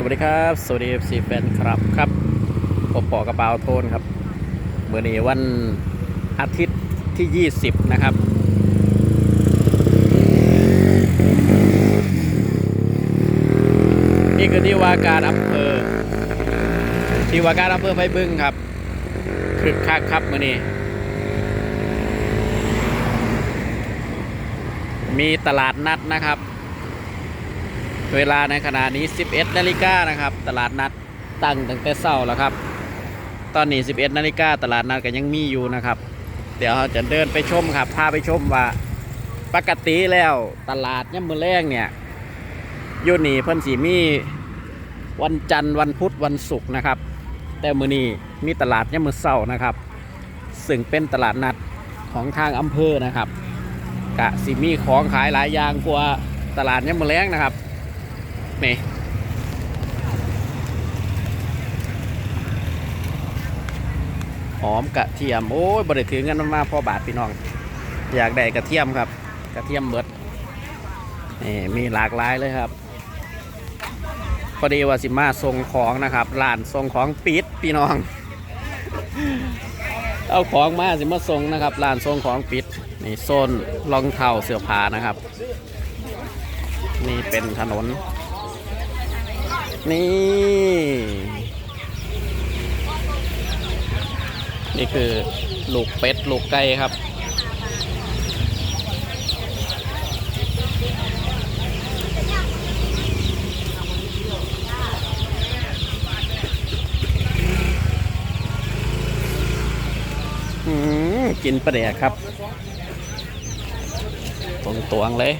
สวัสดีครับ สวัสดีเอฟซีแฟนครับครับผมปอกระเป๋าโทนครับเมื่อนี้วันอาทิตย์ที่ 20 นะครับ นี่คือที่ว่าการอำเภอที่ว่าการอำเภอไผ่บึงครับคึกคักครับเมื่อนี้ มีตลาดนัดนะครับ เวลาในขณะนี้ 11นาฬิกานะครับ ตลาดนัดตั้งตั้งแต่เช้าแล้วครับ ตอนนี้ 11นาฬิกาตลาดนัดก็ยังมีอยู่นะครับ เดี๋ยวเราจะเดินไปชมครับพาไปชมว่าปกติแล้วตลาดย่ำมือแรงเนี่ยอยู่นี่เพิ่นสีมีวันจันทร์วันพุธวันศุกร์นะครับ แต่มือนี้มีตลาดย่ำมือเช้านะครับ ซึ่งเป็นตลาดนัดของทางอำเภอนะครับกะสิมีของขายหลายอย่างกว่าตลาดย่ำมือแรงนะครับ นี่หอมกระเทียม โอ้ยบริถือเงินมาพ่อบาทพี่น้อง อยากได้กระเทียมครับ กระเทียมเบิดนี่มีหลากหลายเลยครับพอดีว่าสิมาส่งของนะครับร้านส่งของปิดพี่น้อง เอาของมาสิมาส่งนะครับร้านส่งของปิดนี่โซนรองเท้าเสื้อผ้านะครับ นี่เป็นถนน นี่ นี่คือลูกเป็ดลูกไก่ครับอืมกินปลาแดกครับตรงตวงๆเลย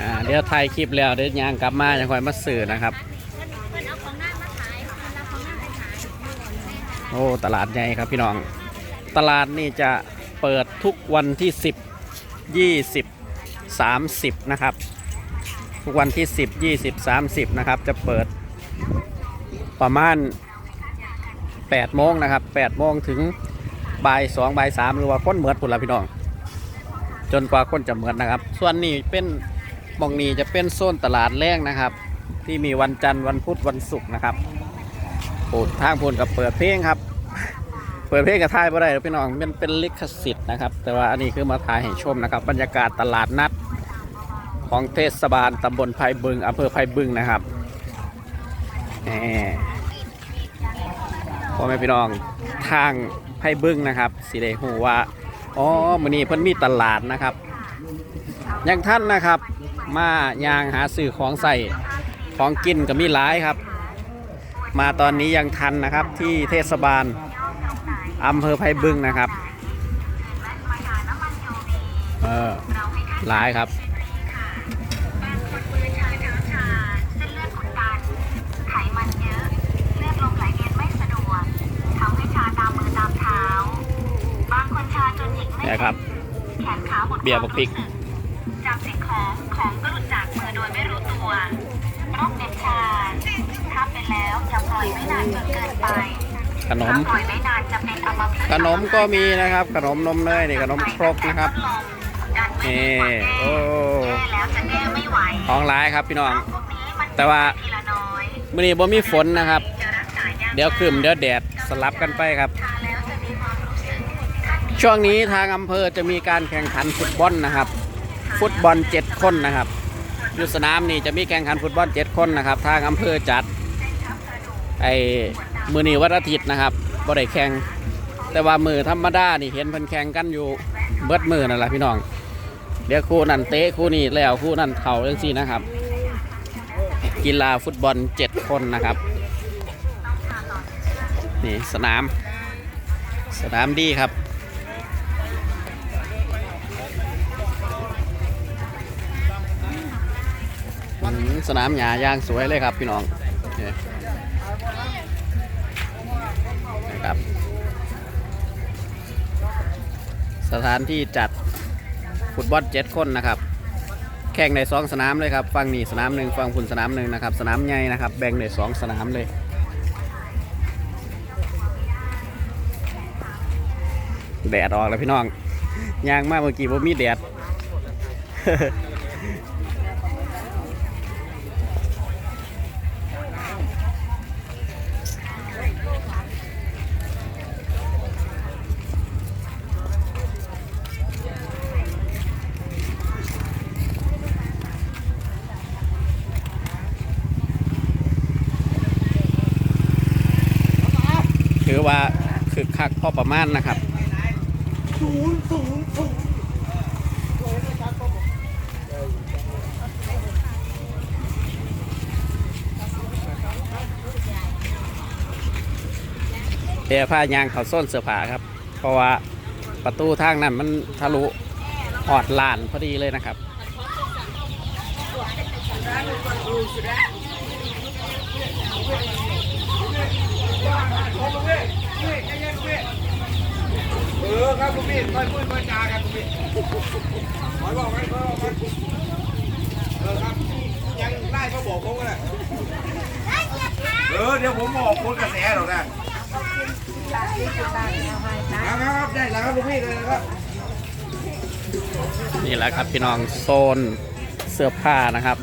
อ่าเดี๋ยวถ่ายคลิปแล้วเดี๋ยวยางกลับมาจะคอยมาสื่อนะครับ โอ้ตลาดใหญ่ครับพี่น้อง ตลาดนี่จะเปิดทุกวันที่ 10 20 30 นะครับ ทุกวันที่ 10 20 30 นะครับ จะเปิดประมาณ8โมงนะครับ8โมงถึงบ่าย2บ่าย3หรือว่าคนเหมือดพุ่นละพี่น้อง จนกว่าคนจะเหมือดนะครับ ส่วนนี้เป็น มองนี้จะเป็นโซนตลาดแรงนะครับ ที่มีวันจันทร์วันพุธวันศุกร์นะครับโอ้ทางพูนกับเปิดเพลงครับ เปิดเพลงกับถ่ายบ่ได้หรพี่น้องมันเป็นลิขสิทธิ์นะครับ แต่ว่าอันนี้คือมาถ่ายให้ชมนะครับ บรรยากาศตลาดนัดของเทศบาลตำบลไผ่บึงอำเภอไผ่บึงนะครับพ่อแม่พี่น้องทางไผ่บึงนะครับสิได้หูว่าอ๋อมือนี้เพิ่นมีตลาดนะครับยังท่านนะครับ มายางหาซื้อของใส่ของกินก็มีหลายครับ มาตอนนี้ยังทันนะครับที่เทศบาลอำเภอไผ่บึงนะครับเออหลายครับบางคนมือชาเท้าชาเส้นเลือดอุดตันไขมันเยอะเลือดลมไหลเวียนไม่สะดวกทำให้ชาตามมือตามเท้าบางคนชาจนหยิกไม่เนี่ยครับแขนขาหมดเบียร์บักพริก ขนมถ้าปล่อยไว้นานจะเป็นอัมพฤกษ์ขนมก็มีนะครับ ขนมนมเนยนี่ขนมครกนะครับนี่โอ้แก้แล้วจะแก้ไม่ไหวของร้ายครับพี่น้องพวกนี้มันแต่ว่าทีละน้อยมื่อนี้บ่มีฝนนะครับจะรักษายากเดี๋ยวคืมเดี๋ยวแดดสลับกันไปครับทานแล้วจะมีความรู้สึกขั้นช่วงนี้ทางอำเภอจะมีการแข่งขันฟุตบอลนะครับ ฟุตบอลเจ็ดคนนะครับอยู่สนามนี่จะมีแข่งขันฟุตบอลเจ็ดคนนะครับ ทางอำเภอจัด ไอ้มือนี้วันอาทิตย์นะครับบ่ได้แข่งแต่ว่ามือธรรมดานี่เห็นเพิ่นแข่งกันอยู่เบิดมือนั่นแหละพี่น้อง เดี๋ยวคู่นั่นเตะคู่นี้แล้วคู่นั่นเข่าจังซี่นะครับ กีฬาฟุตบอลเจ็ดคนนะครับนี่สนาม สนามดีครับสนามหญ้าย่างสวยเลยครับพี่น้อง สถานที่จัดฟุตบอลเจ็ดคนนะครับ แข่งในสองสนามเลยครับฝั่งนี้สนามหนึ่งฝั่งคุณสนามหนึ่งนะครับ สนามใหญ่นะครับ แบ่งในสองสนามเลยแดดออกแล้วพี่น้องยางมากเมื่อกี้ผมมีแดด ถือว่าคึกคักพอประมาณนะครับเปียผ้ายางเขาส้นเสื้อผ้าครับ เพราะว่าประตูทางนั้นมันทะลุหอดลานพอดีเลยนะครับ เออครับลูกพี่ค่อยพูดค่อยจากันลูกพี่ขอยบอกกันขอยบอกกันเออครับยังไล่เขาบอกผมกันแหละเออเดี๋ยวผมบอกคนกระแสหรอกนะครับครับได้แล้วครับลูกพี่เลยนะครับนี่แหละครับพี่น้องโซนเสื้อผ้านะครับ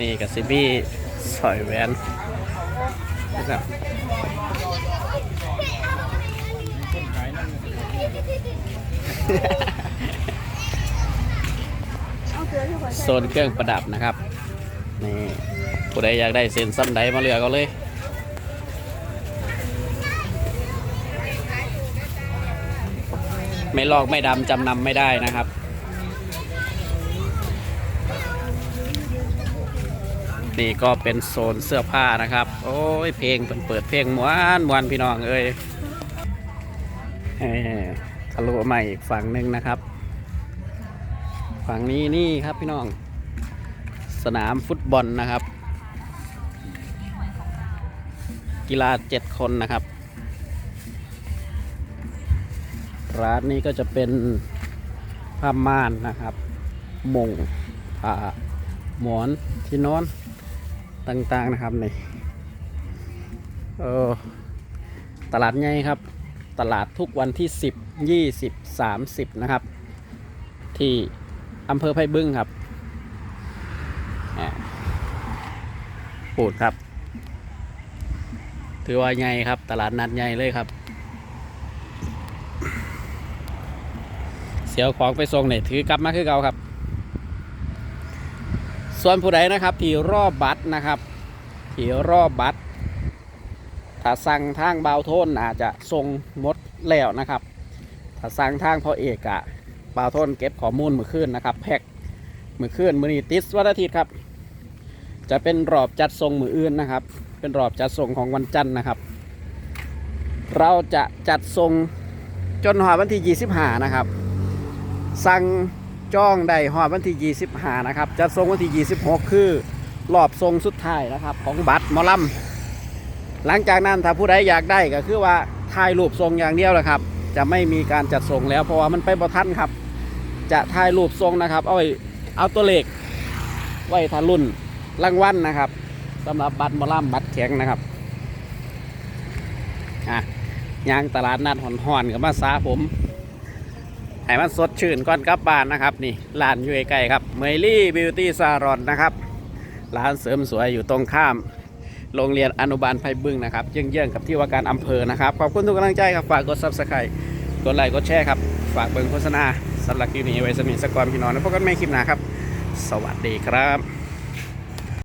นี่กับซิบี้สอยแวนนะครับ โซนเครื่องประดับนะครับ นี่ผู้ใดอยากได้เส้นซ้ำใดมาเลือกเอาเลยไม่ลอกไม่ดำจำนำไม่ได้นะครับ นี่ก็เป็นโซนเสื้อผ้านะครับ โอ้ยเพลงเปิดเพลงมวนมวนพี่น้องเอ้ย ทะลุมาอีกฝั่งหนึ่งนะครับ ฝั่งนี้นี่ครับพี่น้อง สนามฟุตบอลนะครับ กีฬาเจ็ดคนนะครับ ร้านนี้ก็จะเป็นผ้าม่านนะครับมงผ้าหมอนที่นอนต่างๆนะครับนี่เออตลาดใหญ่ครับ ตลาดทุกวันที่ 10 20 30 นะครับ ที่อำเภอไผ่บึ้งครับอ่าปูดครับ ถือว่าใหญ่ครับ ตลาดนัดใหญ่เลยครับ เสียวของไปส่งเนี่ยถือกลับมาคือเก่าครับ ส่วนผู้ใดนะครับ ที่รอบบัตรนะครับ ที่รอบบัตร ถ้าสั่งทางเบาโทนอาจจะส่งหมดแล้วนะครับ ถ้าสั่งทางพ่อเอกอะเบาโทนเก็บข้อมูลมือคืนนะครับ แพ็กมือคืนมือนี้ติสวันอาทิตย์ครับ จะเป็นรอบจัดส่งมืออื่นนะครับ เป็นรอบจัดส่งของวันจันทร์นะครับ เราจะจัดส่งจนหอวันที่25นะครับ สั่งจ้องได้หอวันที่25นะครับจะส่งวันที่26 คือรอบส่งสุดท้ายนะครับ ของบัตรมอลำ หลังจากนั้นถ้าผู้ใดอยากได้ก็คือว่าถ่ายรูปส่งอย่างเดียวแหละครับ จะไม่มีการจัดส่งแล้วเพราะว่ามันไปบ่ทันครับ จะถ่ายรูปส่งนะครับ เอาไว้เอาตัวเลขไว้ทารุ่นรางวัลนนะครับสำหรับบัตรมอลำบัตรแข็งนะครับอะยางตลาดนัดห่อนๆกับมาซาผมให้มันสดชื่นก่อนกลับบ้านนะครับ นี่ร้านอยู่ใกล้ครับเมลี่บิวตี้ซารอนนะครับร้านเสริมสวยอยู่ตรงข้าม โรงเรียนอนุบาลไพบึงนะครับเยื่องๆกับที่ว่าการอำเภอนะครับ ขอบคุณทุกกำลังใจครับ ฝากกดซับสไครต์กดไลค์กดแชร์ครับ ฝากเบิ่งโฆษณาสำหรับคลิปนี้ไว้สมิสกรพี่น้องแล้วพบกันใหม่คลิปหน้าครับ สวัสดีครับ